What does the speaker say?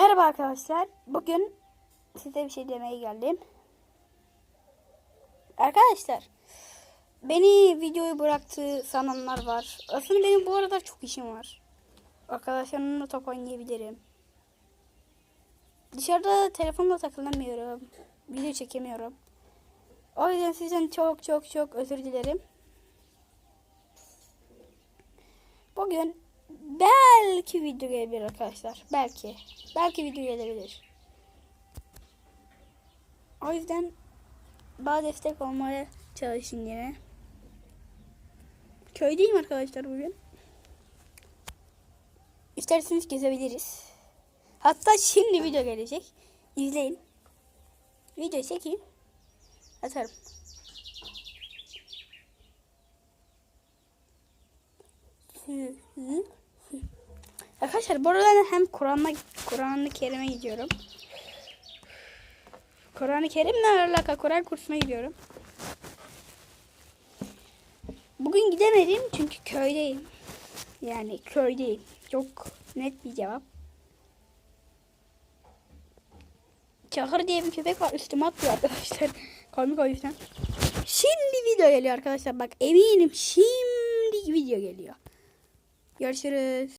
Merhaba arkadaşlar. Bugün size bir şey demeye geldim. Arkadaşlar beni videoyu bıraktı sananlar var. Aslında benim bu arada çok işim var. Arkadaşlarımla top oynayabilirim. Dışarıda telefonla takılamıyorum. Video çekemiyorum. O yüzden sizden çok çok çok özür dilerim. Bugün belki video gelebilir arkadaşlar. Belki. Belki video gelebilir. O yüzden bana destek olmaya çalışın yine. Köydeyim arkadaşlar bugün. İsterseniz gezebiliriz. Hatta şimdi video gelecek. İzleyin. Video çekeyim. Atarım. Hı hı. Arkadaşlar bu arada hem Kur'an'la Kur'an-ı Kerim'e gidiyorum. Kur'an-ı Kerim'le alaka Kur'an kursuna gidiyorum. Bugün gidemedim çünkü köydeyim. Yani köydeyim. Çok net bir cevap. Çakır diye bir köpek var üstüme atlıyor arkadaşlar. Komik o yüzden. Şimdi video geliyor arkadaşlar. Bak eminim şimdi video geliyor. Görüşürüz.